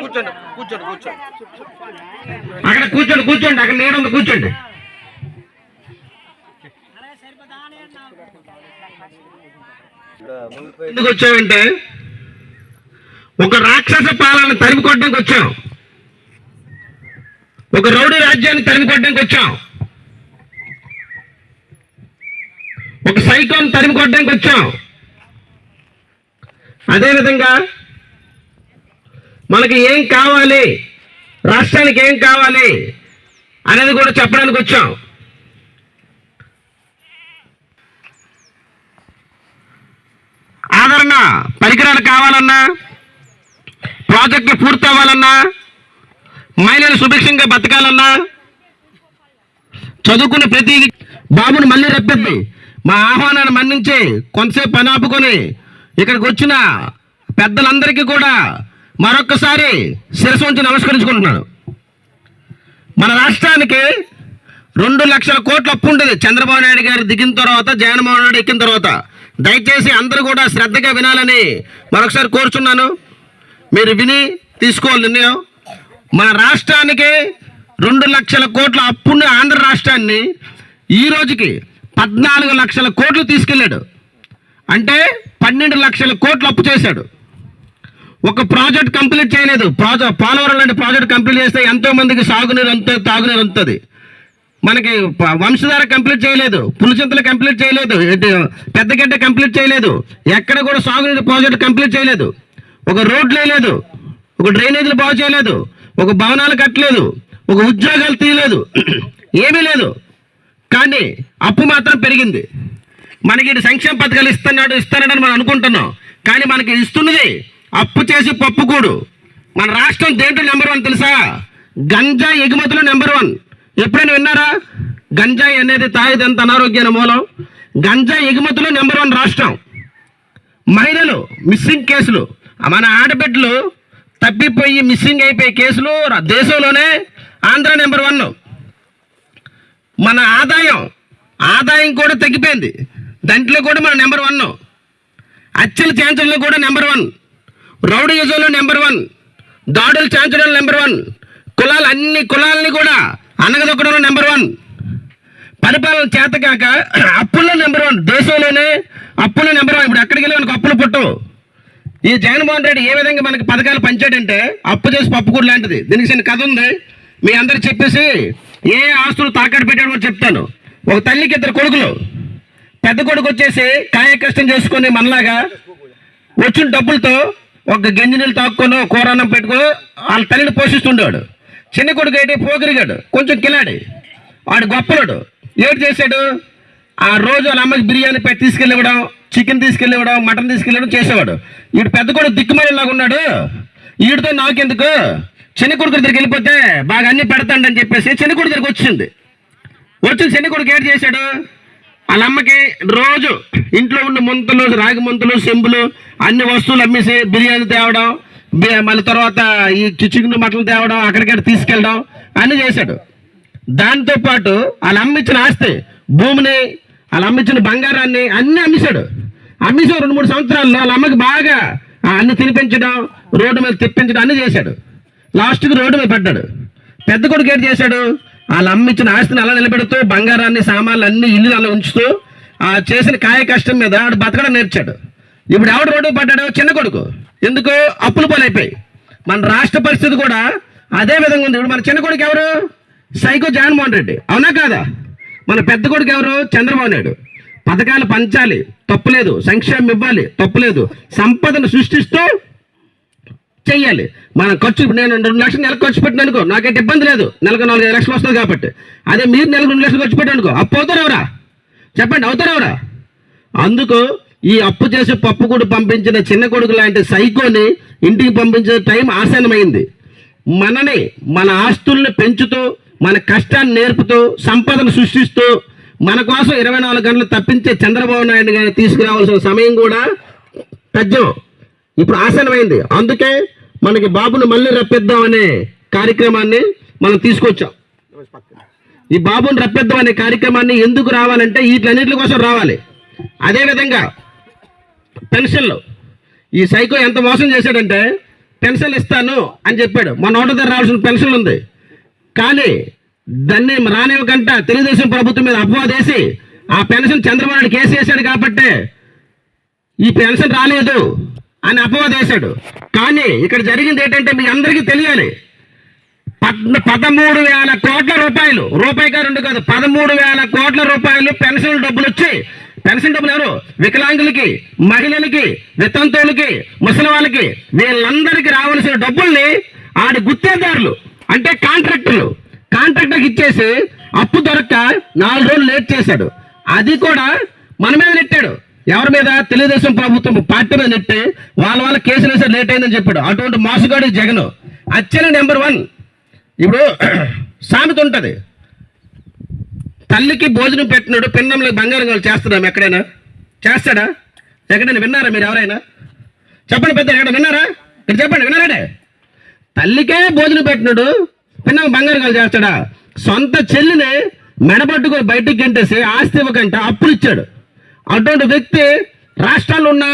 కూర్చోండి కూర్చోండి కూర్చోండి అక్కడ కూర్చోండి కూర్చోండి అక్కడ నీడ ఉంది కూర్చోండి ఎందుకు వచ్చామంటే ఒక రాక్షస పాలన తరిమి కొట్టడానికి వచ్చాం ఒక రౌడీ రాజ్యాన్ని తరిమి కొట్టడానికి వచ్చాం ఒక సైకోన్ తరిమి కొట్టడానికి వచ్చాం. అదేవిధంగా మనకి ఏం కావాలి? రాష్ట్రానికి ఏం కావాలి? అనేది కూడా చెప్పడానికి వచ్చాం. ఆదరణ పరికరాలు కావాలన్నా ప్రాజెక్టులు పూర్తి అవ్వాలన్నా మహిళలు సుభిక్షంగా బతకాలన్నా చదువుకున్న ప్రతి బాబుని మళ్ళీ రప్పిద్ది. మా ఆహ్వానాన్ని మన్నించి కొంతసేపు పని ఆపుకొని ఇక్కడికి వచ్చిన పెద్దలందరికీ కూడా మరొక్కసారి శిరస్సు ఉంచి నమస్కరించుకుంటున్నాను. మన రాష్ట్రానికి రెండు లక్షల కోట్ల అప్పు ఉంటుంది చంద్రబాబు నాయుడు గారు దిగిన తర్వాత జగన్మోహన్ రెడ్డి ఎక్కిన తర్వాత. దయచేసి అందరూ కూడా శ్రద్ధగా వినాలని మరొకసారి కోరుచున్నాను. మీరు విని తీసుకోవాలి నిర్ణయం. మన రాష్ట్రానికి రెండు లక్షల కోట్ల అప్పున్న ఆంధ్ర రాష్ట్రాన్ని ఈ రోజుకి పద్నాలుగు లక్షల కోట్లు తీసుకెళ్ళాడు. అంటే పన్నెండు లక్షల కోట్లు అప్పు చేశాడు. ఒక ప్రాజెక్ట్ కంప్లీట్ చేయలేదు. ప్రాజెక్ట్ పోలవరం లాంటి ప్రాజెక్ట్ కంప్లీట్ చేస్తే ఎంతో మందికి సాగునీరు అంత తాగునీరు ఉంటుంది మనకి వంశధార కంప్లీట్ చేయలేదు. పులిచింతలు కంప్లీట్ చేయలేదు. పెద్దగడ్డ కంప్లీట్ చేయలేదు. ఎక్కడ కూడా సాగునీరు ప్రాజెక్ట్ కంప్లీట్ చేయలేదు. ఒక రోడ్లు వేయలేదు. ఒక డ్రైనేజీలు బాగు చేయలేదు. ఒక భవనాలు కట్టలేదు. ఒక ఉద్యోగాలు తీయలేదు. ఏమీ లేదు. కానీ అప్పు మాత్రం పెరిగింది. మనకి సంక్షేమ పథకాలు ఇస్తున్నాడు ఇస్తున్నాడని మనం అనుకుంటున్నాం. కానీ మనకి ఇస్తున్నది అప్పు చేసి పప్పుకూడు మన రాష్ట్రం దేంట్లో నెంబర్ వన్ తెలుసా? గంజా ఎగుమతులు నెంబర్ వన్. ఎప్పుడైనా విన్నారా? గంజాయి అనేది తాగితే ఎంత అనారోగ్యాన్ని మూలం? గంజా ఎగుమతులు నెంబర్ వన్ రాష్ట్రం. మహిళలు మిస్సింగ్ కేసులు. మన ఆడబిడ్డలు తప్పిపోయి మిస్సింగ్ అయిపోయే కేసులు దేశంలోనే ఆంధ్ర నెంబర్ వన్. మన ఆదాయం ఆదాయం కూడా తగ్గిపోయింది. దాంట్లో కూడా మన నెంబర్ వన్. అచ్చల ఛాన్సర్లో కూడా నెంబర్ వన్. రౌడీజంలో నెంబర్ వన్. దాడులు ఛాన్సర్లో నెంబర్ వన్. కులాలు అన్ని కులాలని కూడా అన్నగదొక్కడంలో నెంబర్ వన్. పరిపాలన చేతకాక అప్పుల్లో నెంబర్ వన్. దేశంలోనే అప్పుల్లో నెంబర్ వన్. ఇప్పుడు ఎక్కడికి వెళ్ళి మనకు అప్పులు పుట్టవు. ఈ జగన్మోహన్ రెడ్డి ఏ విధంగా మనకి పథకాలు పంచాడంటే అప్పు చేసి పప్పుకూడు లాంటిది. దీనికి చిన్న కథ ఉంది. మీ అందరు చెప్పేసి ఏ ఆస్తులు తాకట్టు పెట్టాడో కూడా చెప్తాను. ఒక తల్లికి ఇద్దరు కొడుకులు. పెద్ద కొడుకు వచ్చేసి కాయ కష్టం చేసుకొని మనలాగా వచ్చిన డబ్బులతో ఒక గంజి నీళ్ళు తాక్కుని కూర అన్నం పెట్టుకో వాళ్ళ తల్లిని పోషిస్తుండేవాడు. చిన్న కొడుకు ఏంటి పోకిరిగాడు కొంచెం కిలాడి. వాడు గొప్పలోడు ఏడు చేశాడు? ఆ రోజు వాళ్ళ అమ్మకి బిర్యానీ పెట్టి తీసుకెళ్ళివ్వడం చికెన్ తీసుకెళ్ళివ్వడం మటన్ తీసుకెళ్ళడం చేసేవాడు. వీడు పెద్ద కొడుకు దిక్కుమలాగా ఉన్నాడు. వీడితో నాకెందుకు? చిన్న కొడుకు దగ్గరికి వెళ్ళిపోతే బాగా అన్ని పెడతాడని చెప్పేసి చిన్న కొడుకు దగ్గరికి వచ్చింది. వచ్చిన చిన్న కొడుకు ఏడు చేశాడు? వాళ్ళ అమ్మకి రోజు ఇంట్లో ఉన్న ముంతలు రాగి ముంతలు సెంబులు అన్ని వస్తువులు అమ్మేసి బిర్యానీ తేవడం మళ్ళీ తర్వాత ఈ చికెన్ మటన్ తేవడం అక్కడిక్కడ తీసుకెళ్ళడం అన్ని చేశాడు. దాంతో పాటు అమ్మించిన ఆస్తి భూమిని వాళ్ళు అమ్మించిన బంగారాన్ని అన్నీ అమ్మేశాడు. అమ్మేసాడు రెండు మూడు సంవత్సరాల్లో వాళ్ళ అమ్మకి బాగా అన్ని తినిపించడం రోడ్డు మీద తిప్పించడం అన్ని చేశాడు. లాస్ట్కి రోడ్డు మీద పడ్డాడు. పెద్ద కొడుకు ఏం చేశాడు? వాళ్ళ అమ్మ ఇచ్చిన ఆస్తిని అలా నిలబెడుతూ బంగారాన్ని సామాన్లు అన్ని ఇల్లు అలా ఉంచుతూ ఆ చేసిన కాయ కష్టం మీద ఆడు బతకడం నేర్చాడు. ఇప్పుడు ఎవడు రోడ్డు పడ్డాడు? చిన్న కొడుకు. ఎందుకు? అప్పులు పాలైపోయి. మన రాష్ట్ర పరిస్థితి కూడా అదే విధంగా ఉంది. ఇప్పుడు మన చిన్న కొడుకు ఎవరు? సైకో జగన్మోహన్ రెడ్డి. అవునా కాదా? మన పెద్ద కొడుకు ఎవరు? చంద్రబాబు నాయుడు. పథకాలు పంచాలి. తప్పులేదు సంక్షేమం ఇవ్వాలి. తప్పులేదు సంపదను సృష్టిస్తూ చెయ్యాలి. మనం ఖర్చు ఇప్పుడు నేను రెండు లక్షలు నెలకు ఖర్చు పెట్టిన అనుకో నాకైతే ఇబ్బంది లేదు. నెలకు నాలుగు ఐదు లక్షలు వస్తుంది కాబట్టి. అదే మీరు నెలకు రెండు లక్షలు ఖర్చు పెట్టానుకో అప్పు అవుతారు ఎవరా చెప్పండి అవుతారు ఎవరా అందుకు ఈ అప్పు చేసి పప్పు కూడా పంపించిన చిన్న కొడుకు లాంటి సైకోని ఇంటికి పంపించిన టైం ఆసన్నమైంది. మనని మన ఆస్తుల్ని పెంచుతూ మన కష్టాన్ని నేర్పుతూ సంపదను సృష్టిస్తూ మన కోసం ఇరవై నాలుగు గంటలు తప్పించే చంద్రబాబు నాయుడు గారిని తీసుకురావాల్సిన సమయం కూడా తథ్యం ఇప్పుడు ఆసనమైంది అందుకే మనకి బాబును మళ్ళీ రప్పిద్దాం అనే కార్యక్రమాన్ని మనం తీసుకొచ్చాం. ఈ బాబుని రప్పిద్దాం అనే కార్యక్రమాన్ని ఎందుకు రావాలంటే వీటన్నిటి కోసం రావాలి. అదేవిధంగా పెన్షన్లు. ఈ సైకో ఎంత మోసం చేశాడంటే పెన్షన్ ఇస్తాను అని చెప్పాడు. మన నోట దగ్గర రావాల్సిన పెన్షన్ ఉంది. కానీ దాన్ని రానివ్వకంట తెలుగుదేశం ప్రభుత్వం మీద అపవాదేసి ఆ పెన్షన్ చంద్రబాబు నాయుడు కేసు వేశాడు కాబట్టి ఈ పెన్షన్ రాలేదు. అని అపవాదేశాడు కానీ ఇక్కడ జరిగింది ఏంటంటే మీ అందరికీ తెలియాలి. పద్- పదమూడు వేల కోట్ల రూపాయలు. రూపాయి రెండు కాదు. పదమూడు వేల కోట్ల రూపాయలు పెన్షన్ డబ్బులు వచ్చి పెన్షన్ డబ్బులు ఎవరు? వికలాంగులకి మహిళలకి వితంతువులకి ముసలి వాళ్ళకి వీళ్ళందరికీ రావాల్సిన డబ్బుల్ని ఆడి గుత్తేదారులు అంటే కాంట్రాక్టర్లు కాంట్రాక్టర్కి ఇచ్చేసి అప్పు దొరక్క నాలుగు రోజులు లేట్ చేశాడు. అది కూడా మన మీద నెట్టాడు. ఎవరి మీద తెలుగుదేశం ప్రభుత్వం పార్టీ మీద నెట్టి వాళ్ళ వాళ్ళ కేసులు వేసే లేట్ అయిందని చెప్పాడు. అటువంటి మోసగాడు జగన్. అచ్చన number one. ఇప్పుడు సామెత ఉంటుంది. తల్లికి భోజనం పెట్టినాడు పిన్నంలో బంగారం కావాలి చేస్తున్నాం ఎక్కడైనా? చేస్తాడా? ఎక్కడైనా విన్నారా మీరు ఎవరైనా? చెప్పండి పెద్ద ఎక్కడ విన్నారా? ఇక్కడ చెప్పండి విన్నారాడే తల్లికే భోజనం పెట్టినాడు పిన్నం బంగారం కావాలి చేస్తాడా? సొంత చెల్లిని మెడబట్టుకొని బయటికి గంటేసి ఆస్తి ఇవ్వకంట అప్పులు ఇచ్చాడు. అటువంటి వ్యక్తి రాష్ట్రాల్లో ఉన్న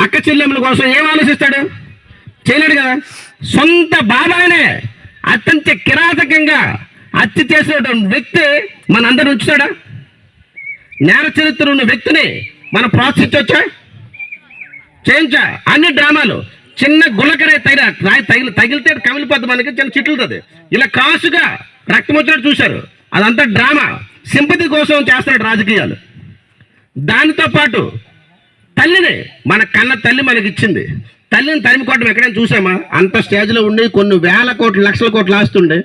అక్క చెల్లెమ్మల కోసం ఏం ఆలోచిస్తాడు? చేయలేడు కదా? సొంత బాబాయనే అత్యంత కిరాతకంగా హత్య చేసినటువంటి వ్యక్తి మనందరూ ఉంచుతాడా? నేర చరిత్ర ఉన్న వ్యక్తిని మనం ప్రోత్సహించవచ్చా చేయించా? అన్ని డ్రామాలు. చిన్న గులకరే తగిన తగిలి తగిలితే కమిలిపోద్ది మనకి చిన్న చిట్లుతుంది ఇలా కాసుగా రక్తం వచ్చినట్టు చూశారు. అదంతా డ్రామా. సింపతి కోసం చేస్తున్నాడు రాజకీయాలు. దానితో పాటు తల్లిని మన కన్న తల్లి మనకి ఇచ్చింది తల్లిని తరిమి కొట్టడం ఎక్కడైనా చూసామా? అంత స్టేజ్లో ఉండి కొన్ని వేల కోట్లు లక్షల కోట్లు ఆస్తుండే.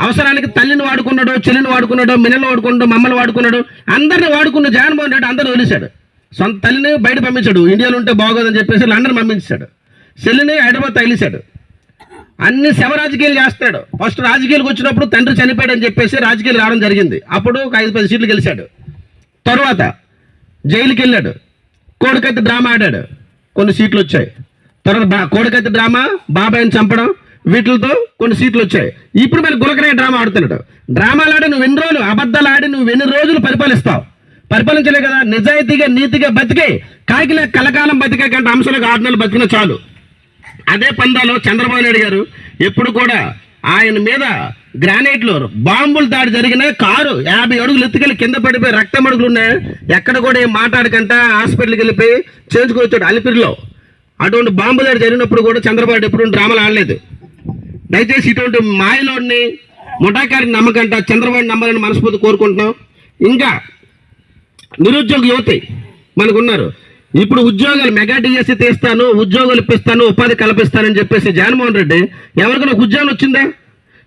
అవసరానికి తల్లిని వాడుకున్నాడు చెల్లిని వాడుకున్నాడు మిన్నలు వాడుకున్నాడు మమ్మల్ని వాడుకున్నాడు అందరిని వాడుకున్న జగన్మోహన్ రెడ్డి అందరూ వదిలేశాడు. సొంత తల్లిని బయట పంపించాడు. ఇండియాలో ఉంటే బాగోదని చెప్పేసి లండన్ పంపించాడు. చెల్లిని హైదరాబాద్ తగిలిశాడు. అన్ని శవ రాజకీయాలు చేస్తాడు. ఫస్ట్ రాజకీయాలకు వచ్చినప్పుడు తండ్రి చనిపోయాడని చెప్పేసి రాజకీయాలు రావడం జరిగింది. అప్పుడు ఒక ఐదు పది సీట్లు గెలిచాడు. తర్వాత జైలుకి వెళ్ళాడు. కోడికత్తి డ్రామా ఆడాడు. కొన్ని సీట్లు వచ్చాయి. తర్వాత బా కోడికత్తి డ్రామా బాబాయ్ని చంపడం వీటితో కొన్ని సీట్లు వచ్చాయి. ఇప్పుడు మరి గులకరే డ్రామా ఆడుతున్నాడు. డ్రామాలు ఆడి నువ్వు ఎన్ని రోజులు అబద్ధాలు ఆడి నువ్వు ఎన్ని రోజులు పరిపాలిస్తావు? పరిపాలించలే కదా నిజాయితీగా నీతిగా బతికి కాకిలే కలకాలం బతికే కంటే అంశాలకు ఆరు నెలలు బతికిన చాలు. అదే పందాలో చంద్రబాబు నాయుడు గారు ఎప్పుడు కూడా ఆయన మీద గ్రానైట్లో బాంబులు దాడి జరిగిన కారు యాభై అడుగులు ఎత్తుకెళ్ళి కింద పడిపోయి రక్తం అడుగులు ఉన్నాయి. ఎక్కడ కూడా ఏం మాట్లాడకంట. హాస్పిటల్కి వెళ్ళిపోయి చేయించుకొచ్చాడు అలిపిరిలో. అటువంటి బాంబు దాడి జరిగినప్పుడు కూడా చంద్రబాబు ఎప్పుడు డ్రామాలు ఆడలేదు. దయచేసి ఇటువంటి మాయలోని ముఠాకారిని నమ్మకంట చంద్రబాబు నమ్మాలని మనస్ఫూర్తి కోరుకుంటున్నాం. ఇంకా నిరుద్యోగ యువతి మనకు ఉన్నారు ఇప్పుడు ఉద్యోగాలు మెగా డిఎస్సి తీస్తాను ఉద్యోగాలు ఇప్పిస్తాను ఉపాధి కల్పిస్తానని చెప్పేసి జగన్మోహన్ రెడ్డి ఎవరికైనా ఉద్యోగం వచ్చిందా?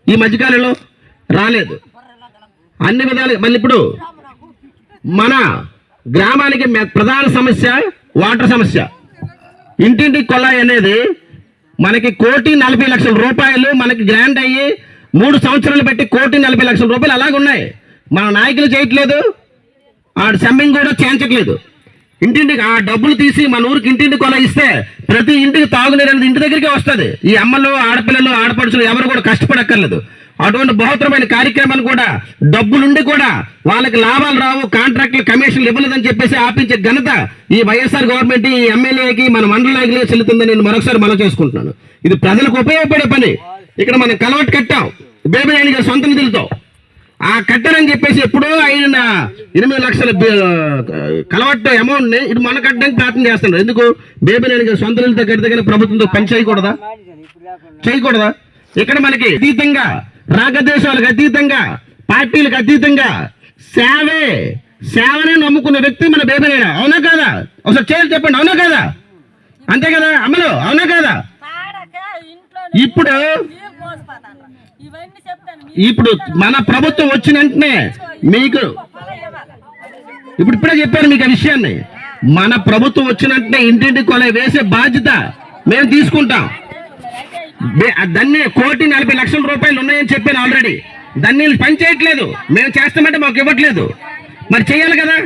ఈ మధ్యకాలంలో రాలేదు. అన్ని విధాలుగా మళ్ళీ ఇప్పుడు మన గ్రామానికి ప్రధాన సమస్య వాటర్ సమస్య. ఇంటింటి కొలాయి అనేది మనకి కోటి నలభై లక్షల రూపాయలు మనకి గ్రాంట్ అయ్యి మూడు సంవత్సరాలు పెట్టి కోటి నలభై లక్షల రూపాయలు అలాగే ఉన్నాయి మన నాయకులు చేయట్లేదు. ఆ సమ్మింగ్ కూడా చేయించట్లేదు. ఇంటింటికి ఆ డబ్బులు తీసి మన ఊరికి ఇంటింటి కొల ఇస్తే ప్రతి ఇంటికి తాగునీరు అనేది ఇంటి దగ్గరికే వస్తుంది. ఈ అమ్మలు ఆడపిల్లలు ఆడపడుచులు ఎవరు కూడా కష్టపడక్కర్లేదు. అటువంటి బహుత్తరమైన కార్యక్రమాలు కూడా డబ్బులుండి కూడా వాళ్ళకి లాభాలు రావు కాంట్రాక్టులు కమిషన్లు ఇవ్వలేదని చెప్పేసి ఆపించే ఘనత ఈ వైఎస్ఆర్ గవర్నమెంట్ ఈ ఎమ్మెల్యేకి మన మండల నాయకులే చెల్లుతుందని నేను మరొకసారి మనం చేసుకుంటున్నాను. ఇది ప్రజలకు ఉపయోగపడే పని. ఇక్కడ మనం కలవట్ కట్టాం. బేబీ నాయుడు గారి సొంత నిధులతో. ఆ కట్టారని చెప్పేసి ఎప్పుడో ఆయన ఎనిమిది లక్షల కలవట్టు అమౌంట్ని ఇది మొన్న కట్టడానికి ప్రయత్నం చేస్తున్నారు ఎందుకు? బేబీ గారి సొంత నిధులతో కడితే కానీ ప్రభుత్వంతో పని చేయకూడదా? చేయకూడదా? ఇక్కడ మనకి అతీతంగా రాగదేశాలకు అతీతంగా పార్టీలకు అతీతంగా సేవే సేవనే నమ్ముకున్న వ్యక్తి మన బేబీ నాయుడు అవునా కాదా? ఒకసారి చేయాలి చెప్పండి. అవునా కాదా? అంతే కదా? అమ్మలు అవునా కాదా? ఇప్పుడు ఇప్పుడు మన ప్రభుత్వం వచ్చిన వెంటనే మీకు. ఇప్పుడు ఇప్పుడే చెప్పాను మీకు ఆ విషయాన్ని. మన ప్రభుత్వం వచ్చిన వెంటనే ఇంటింటి కొల వేసే బాధ్యత మేము తీసుకుంటాం. దాన్ని కోటి నలభై లక్షల రూపాయలు ఉన్నాయని చెప్పాను ఆల్రెడీ. దాన్ని పని చేయట్లేదు. మేము చేస్తామంటే మాకు ఇవ్వట్లేదు. మరి చేయాలి కదా?